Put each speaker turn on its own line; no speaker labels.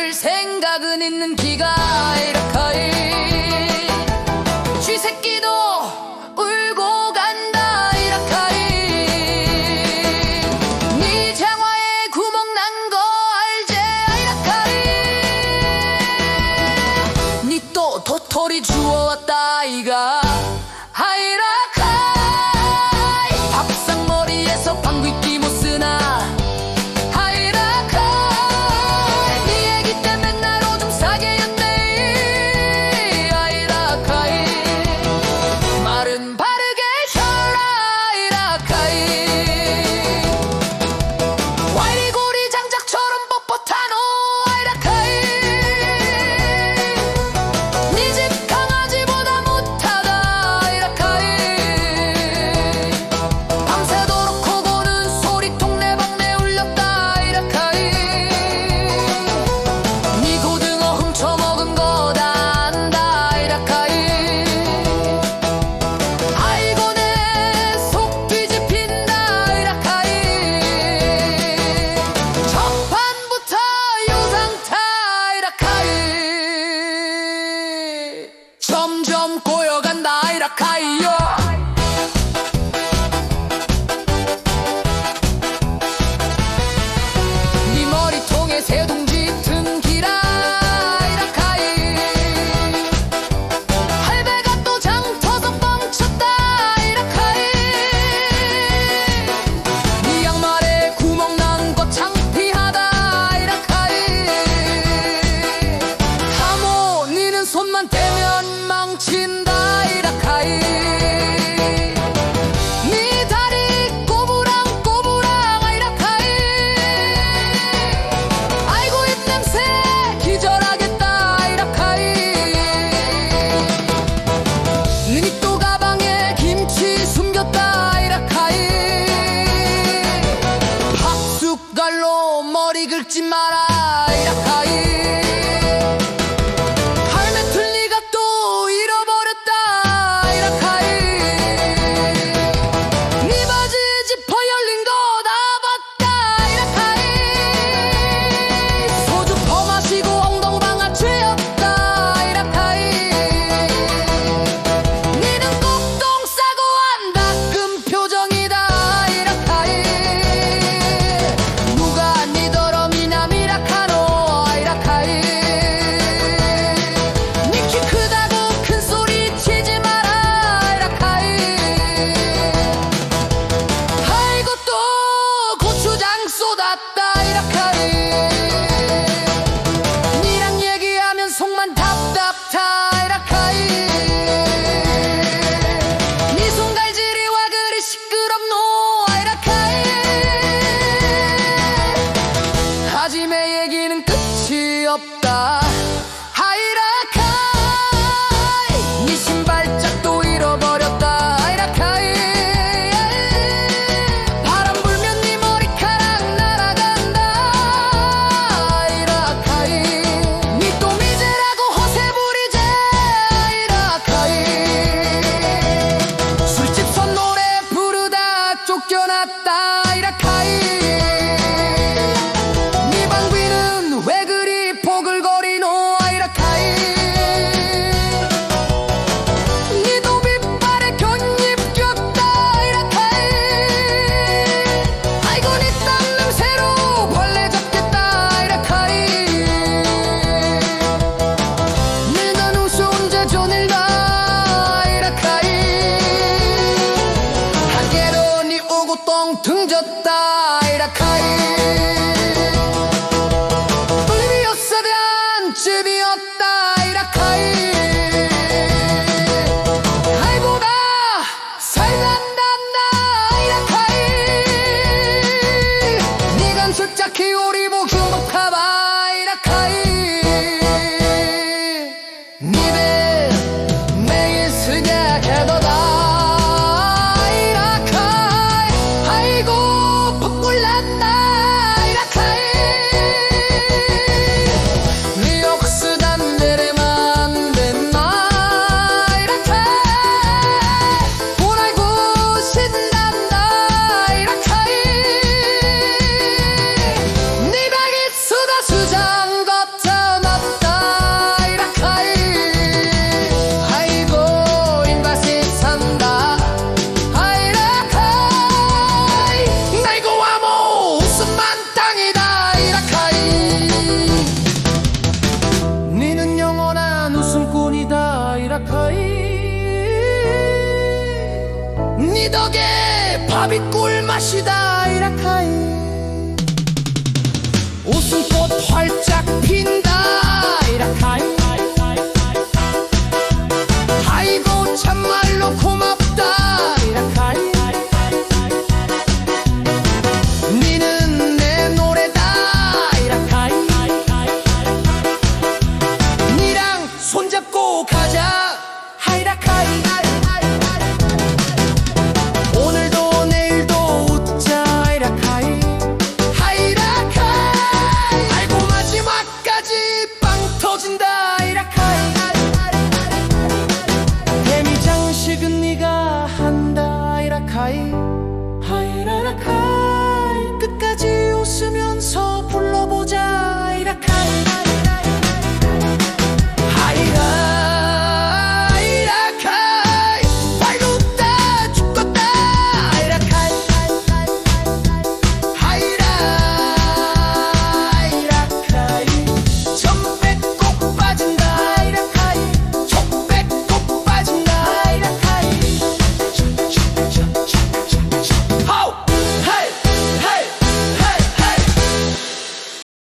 울 생각은 있는 기가 이렇게 caiu. 내 긁지 마라. star 등졌다 이라카이 저녁에 밥이 꿀맛이다 이라카이. 웃음꽃 활짝 핀다 이라카이. 아이고 참말로 고맙다